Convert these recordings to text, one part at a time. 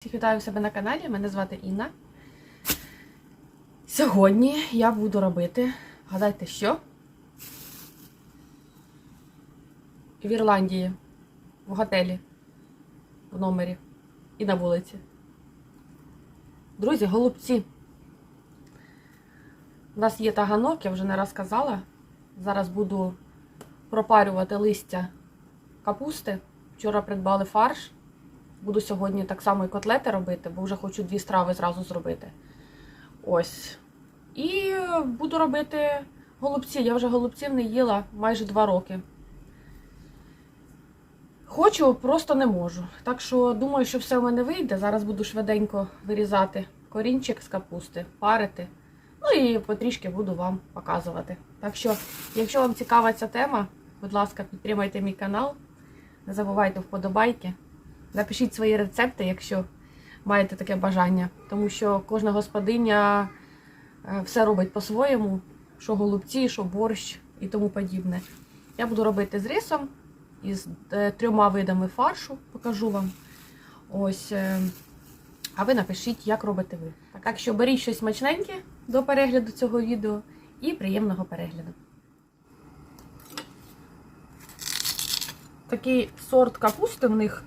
Всіх вітаю себе на каналі, мене звати Інна. Сьогодні я буду робити, гадайте що? В Ірландії, в готелі, в номері і на вулиці. Друзі, голубці. У нас є таганок, я вже не раз казала. Зараз буду пропарювати листя капусти. Вчора придбали фарш. Буду сьогодні так само і котлети робити, бо вже хочу дві страви зразу зробити. Ось. І буду робити голубці. Я вже голубців не їла майже два роки. Хочу, просто не можу. Так що думаю, що все в мене вийде. Зараз буду швиденько вирізати корінчик з капусти, парити. Ну і потрішки буду вам показувати. Так що, якщо вам цікава ця тема, будь ласка, підтримайте мій канал. Не забувайте вподобайки. Напишіть свої рецепти, якщо маєте таке бажання. Тому що кожна господиня е, все робить по-своєму, що голубці, що борщ і тому подібне. Я буду робити з рисом із е, трьома видами фаршу, покажу вам. Ось. е, А ви напишіть, як робите ви. Так що беріть щось смачненьке до перегляду цього відео і приємного перегляду. Такий сорт капусти в них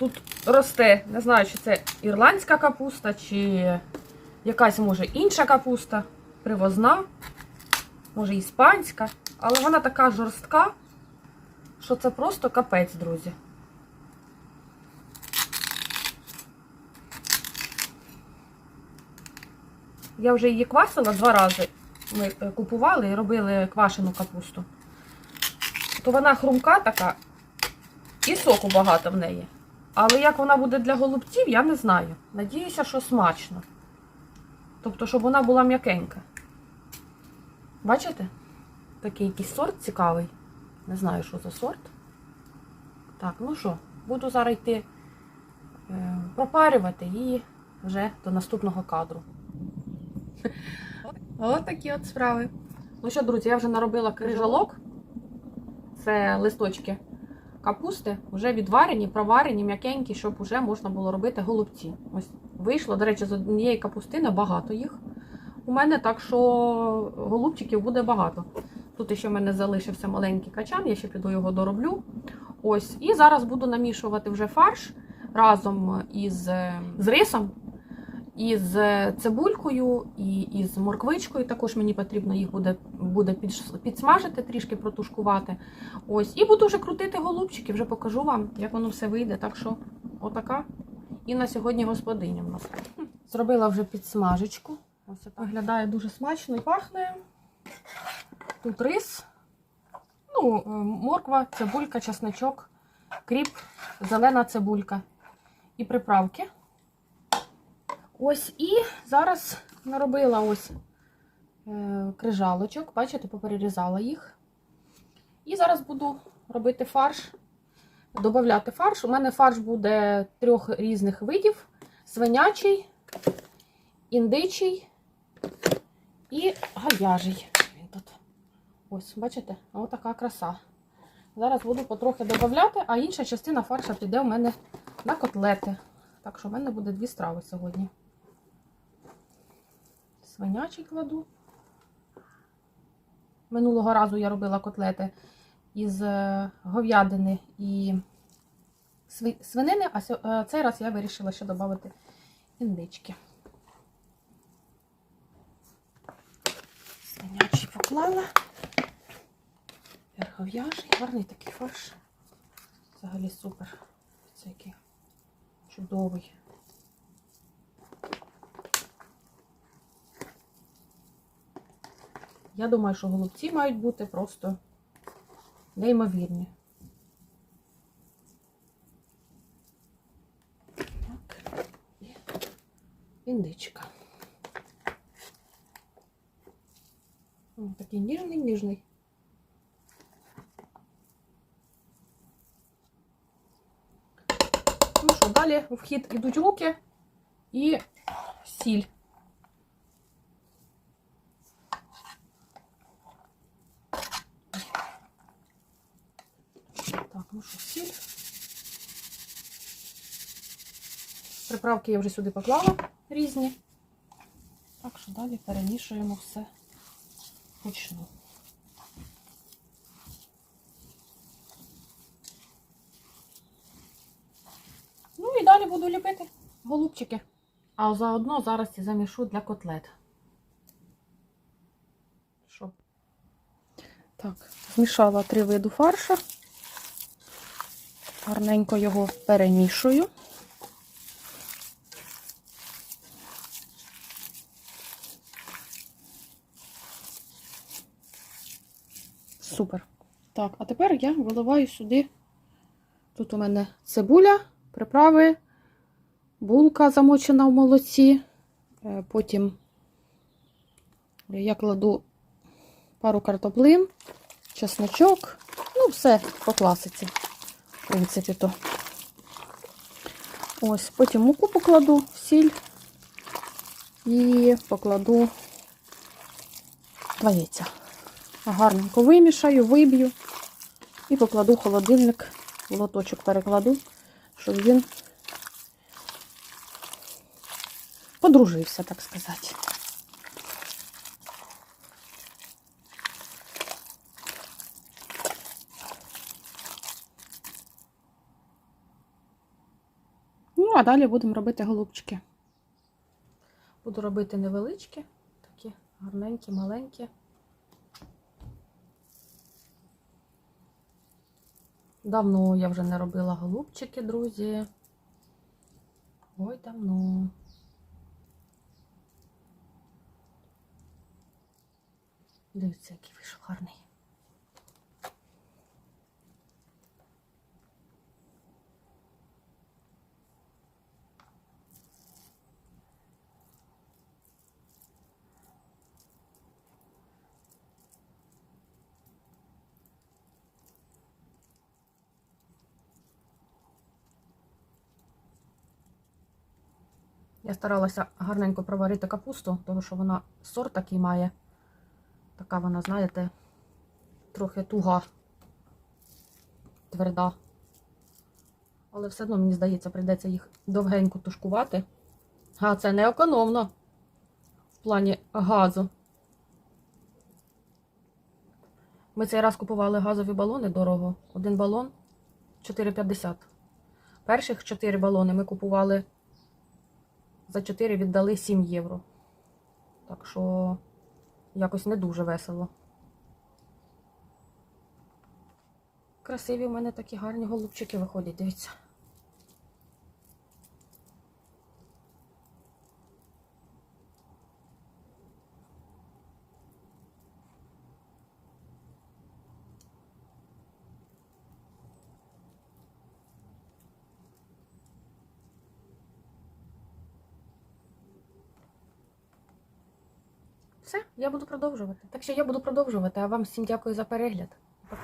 тут росте. Не знаю, чи це ірландська капуста, чи якась, може, інша капуста, привозна, може, іспанська. Але вона така жорстка, що це просто капець, друзі. Я вже її квасила два рази. Ми е, купували і робили квашену капусту. То вона хрумка така, і соку багато в неї. Але як вона буде для голубців, я не знаю. Надіюся, що смачно. Тобто, щоб вона була м'якенька. Бачите? Такий якийсь сорт цікавий. Не знаю, що за сорт. Так, ну що, буду зараз йти е, пропарювати і вже до наступного кадру. Ось такі от справи. Ну що, друзі, я вже наробила крижалок. Це листочки капусти, вже відварені, проварені, м'якенькі, щоб вже можна було робити голубці. Ось вийшло, до речі, з однієї капустини багато їх. У мене так що голубчиків буде багато. Тут ще в мене залишився маленький качан, я ще піду його дороблю. Ось, І зараз буду намішувати вже фарш разом із е, з рисом, із цибулькою і із морквичкою. Також мені потрібно їх буде буде підсмажити, трішки протушкувати. Ось, І буду вже крутити голубчики, вже покажу вам, як воно все вийде. Так що, отака. І на сьогодні господиня в нас. Зробила вже підсмажечку. Ось так виглядає дуже смачно і пахне. Тут рис, ну, морква, цибулька, чесночок, кріп, зелена цибулька і приправки. Ось і зараз наробила ось е, крижалочок, бачите, поперерізала їх. І зараз буду робити фарш, додати фарш. У мене фарш буде трьох різних видів: свинячий, індичий і говяжий. Він тут. Ось, бачите, ось така краса. Зараз буду потрохи додати, а інша частина фарша піде у мене на котлети. Так що в мене буде дві страви сьогодні. Свинячий кладу. Минулого разу я робила котлети із е, говядини і свинини, а цей раз я вирішила ще додати індички. Свинячий поклала. Говяжий, гарний такий фарш. Взагалі супер. Це який чудовий. Я думаю, що голубці мають бути просто неймовірні. Так, і індичка. О, такий ніжний, ніжний. Ну що, далі в хід йдуть руки і сіль. Так, ну що, сіль. Приправки я вже сюди поклала різні. Так що далі перемішуємо все вручну. Ну і далі буду ліпити голубчики. А заодно зараз і замішу для котлет. Щоб так, змішала три види фарша. Гарненько його перемішую. Супер. Так, а тепер я виливаю сюди. Тут у мене цибуля, приправи, булка замочена в молоці. Е, Потім я кладу пару картоплин, чесночок. Ну, все по класиці, в принципі, то. Ось, потім муку покладу, сіль і покладу два яйця. Гарненько вимішаю, виб'ю і покладу в холодильник, в лоточок перекладу, щоб він подружився, так сказати. Ну, а далі будемо робити голубчики. Буду робити невеличкі, такі гарненькі, маленькі. Давно я вже не робила голубчики, друзі. Ой, давно. Дивіться, який вийшов гарний. Я старалася гарненько проварити капусту, тому що вона сорт такий має. Така вона, знаєте, трохи туга, тверда. Але все одно, мені здається, прийдеться їх довгенько тушкувати. А це не економно в плані газу. Ми цей раз купували газові балони дорого. Один балон 4,50. Перших 4 балони ми купували за 4 віддали 7 євро. Так що якось не дуже весело. Красиві в мене такі гарні голубчики виходять, дивіться. Все, я буду продовжувати. Так що я буду продовжувати, а вам всім дякую за перегляд. Пока.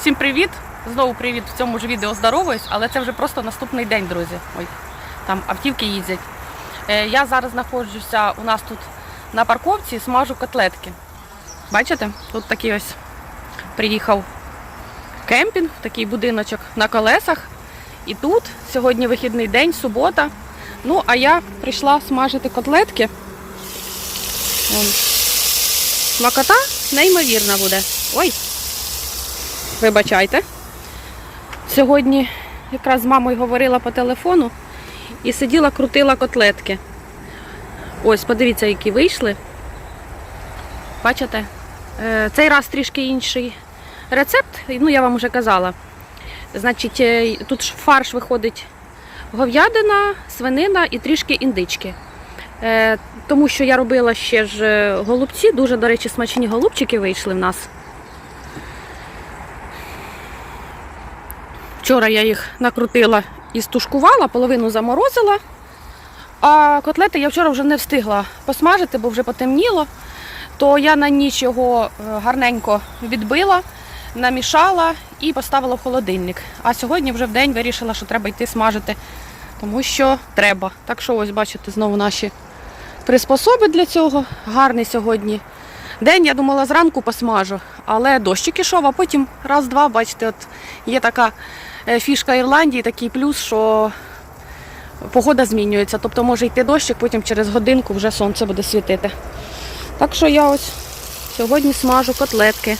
Всім привіт! Знову привіт в цьому ж відео здороваюсь, але це вже просто наступний день, друзі. Ой, там автівки їздять. Е, я зараз знаходжуся у нас тут на парковці, смажу котлетки. Бачите? Тут такий ось приїхав кемпінг, такий будиночок на колесах. І тут сьогодні вихідний день, субота. Ну, а я прийшла смажити котлетки. Вон. Смакота неймовірна буде. Ой, вибачайте. Сьогодні якраз з мамою говорила по телефону і сиділа, крутила котлетки. Ось, подивіться, які вийшли. Бачите? Е, Цей раз трішки інший рецепт, ну я вам вже казала. Значить, е, тут фарш виходить говядина, свинина і трішки індички. Е, Тому що я робила ще ж е, голубці, дуже, до речі, смачні голубчики вийшли в нас. Вчора я їх накрутила і стушкувала, половину заморозила. А котлети я вчора вже не встигла посмажити, бо вже потемніло. То я на ніч його е, гарненько відбила, намішала і поставила в холодильник. А сьогодні вже в день вирішила, що треба йти смажити, тому що треба. Так що ось бачите, знову наші приспособи для цього. Гарний сьогодні день. Я думала, зранку посмажу, але дощик ішов, а потім раз-два, бачите, от є така е, фішка Ірландії, такий плюс, що погода змінюється. Тобто може йти дощик, потім через годинку вже сонце буде світити. Так що я ось сьогодні смажу котлетки.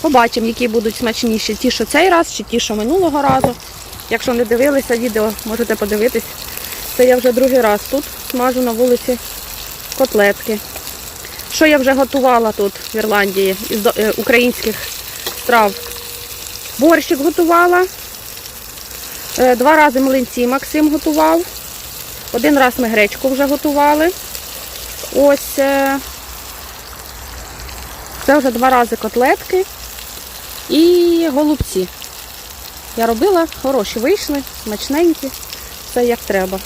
Побачимо, які будуть смачніші. Ті, що цей раз, чи ті, що минулого разу. Якщо не дивилися відео, можете подивитись. Це я вже другий раз тут смажу на вулиці котлетки. Що я вже готувала тут в Ірландії із е, українських страв? Борщик готувала. Е, Два рази млинці Максим готував. Один раз ми гречку вже готували. Ось е, це вже два рази котлетки і голубці. Я робила, хороші вийшли, смачненькі, все як треба.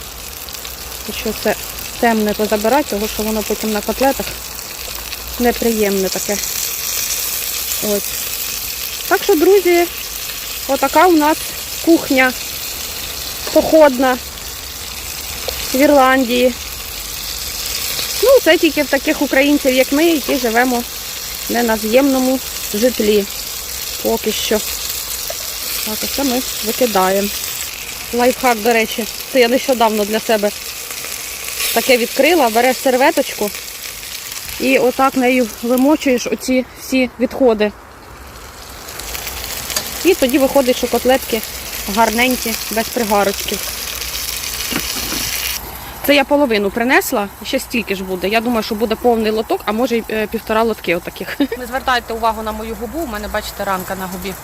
Якщо це темне, то забирати, тому що воно потім на котлетах неприємне таке. Ось. Так що, друзі, отака у нас кухня походна в Ірландії. Ну, це тільки в таких українців, як ми, які живемо не на з'ємному житлі. Поки що. Так, оце ми викидаємо. Лайфхак, до речі, це я нещодавно для себе таке відкрила, береш серветочку і отак нею вимочуєш оці всі відходи. І тоді виходить, що котлетки гарненькі, без пригарочків. Це я половину принесла, ще стільки ж буде. Я думаю, що буде повний лоток, а може й е, півтора лотки отаких. Не звертайте увагу на мою губу, у мене, бачите, ранка на губі.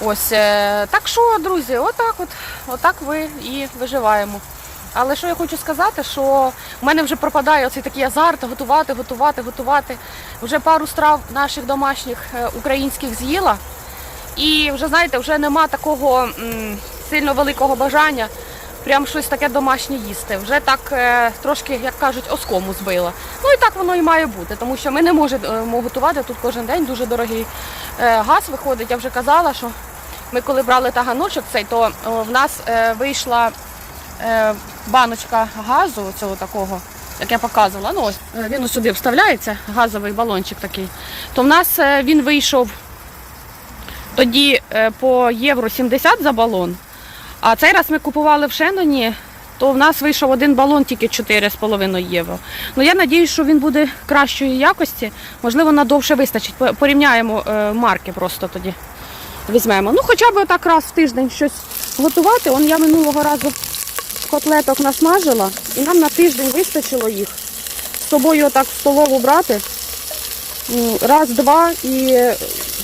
Ось е, так що, друзі, отак от, отак ви і виживаємо. Але що я хочу сказати, що в мене вже пропадає оцей такий азарт готувати, готувати, готувати. Вже пару страв наших домашніх е, українських з'їла. І вже знаєте, вже нема такого сильно великого бажання прям щось таке домашнє їсти. Вже так е, трошки, як кажуть, оскому збила. Ну і так воно і має бути, тому що ми не можемо готувати тут кожен день. Дуже дорогий е, газ виходить. Я вже казала, що ми коли брали таганочок цей, то в нас вийшла баночка газу цього такого. Як я показувала, ну ось е, він сюди вставляється, газовий балончик такий. То в нас е, він вийшов тоді е, по євро 70 за балон. А цей раз ми купували в Шеноні, то в нас вийшов один балон тільки 4,5 євро. Ну я сподіваюся, що він буде кращої якості. Можливо, надовше вистачить. Порівняємо марки просто тоді. Візьмемо. Ну, хоча б отак раз в тиждень щось готувати. Он я минулого разу котлеток насмажила, і нам на тиждень вистачило їх. З собою отак в столову брати. Раз, два і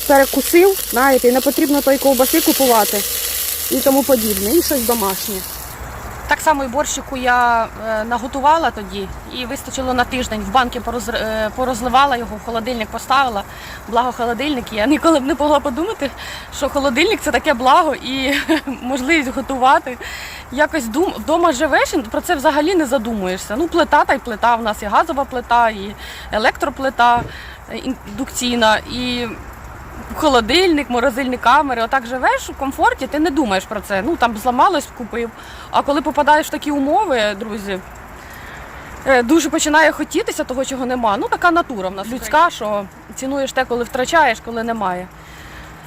перекусив, знаєте, і не потрібно той ковбаси купувати і тому подібне, і щось домашнє. Так само і борщику я е, наготувала тоді і вистачило на тиждень. В банки е, порозливала його, в холодильник поставила. Благо холодильник. Я ніколи б не могла подумати, що холодильник це таке благо і можливість готувати. Якось вдома живеш про це взагалі не задумуєшся. Ну, плита та й плита. В нас і газова плита, і електроплита е, індукційна, і холодильник, морозильні камери. Отак живеш у комфорті, ти не думаєш про це. Ну там зламалось, купив. А коли попадаєш в такі умови, друзі, е, дуже починає хотітися того, чого нема. Ну така натура в нас людська, що цінуєш те, коли втрачаєш, коли немає.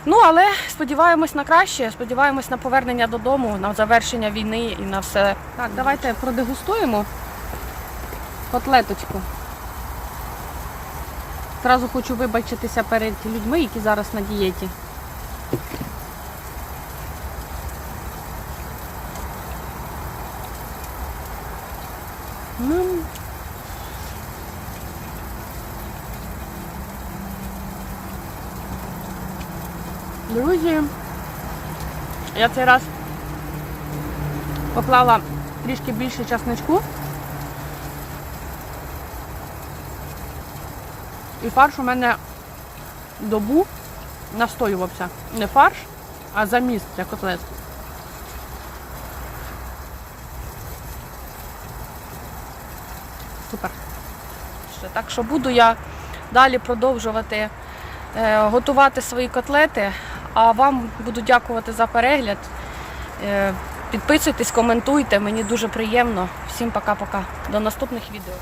Ну, але сподіваємось на краще, сподіваємось на повернення додому, на завершення війни і на все. Так, давайте продегустуємо котлеточку. Зразу хочу вибачитися перед людьми, які зараз на дієті. Ну. Друзі, я цей раз поклала трішки більше часничку. І фарш у мене добу настоювався. Не фарш, а заміст для котлет. Супер. Так що буду я далі продовжувати е, готувати свої котлети, а вам буду дякувати за перегляд. Е, підписуйтесь, коментуйте, мені дуже приємно. Всім пока-пока. До наступних відео.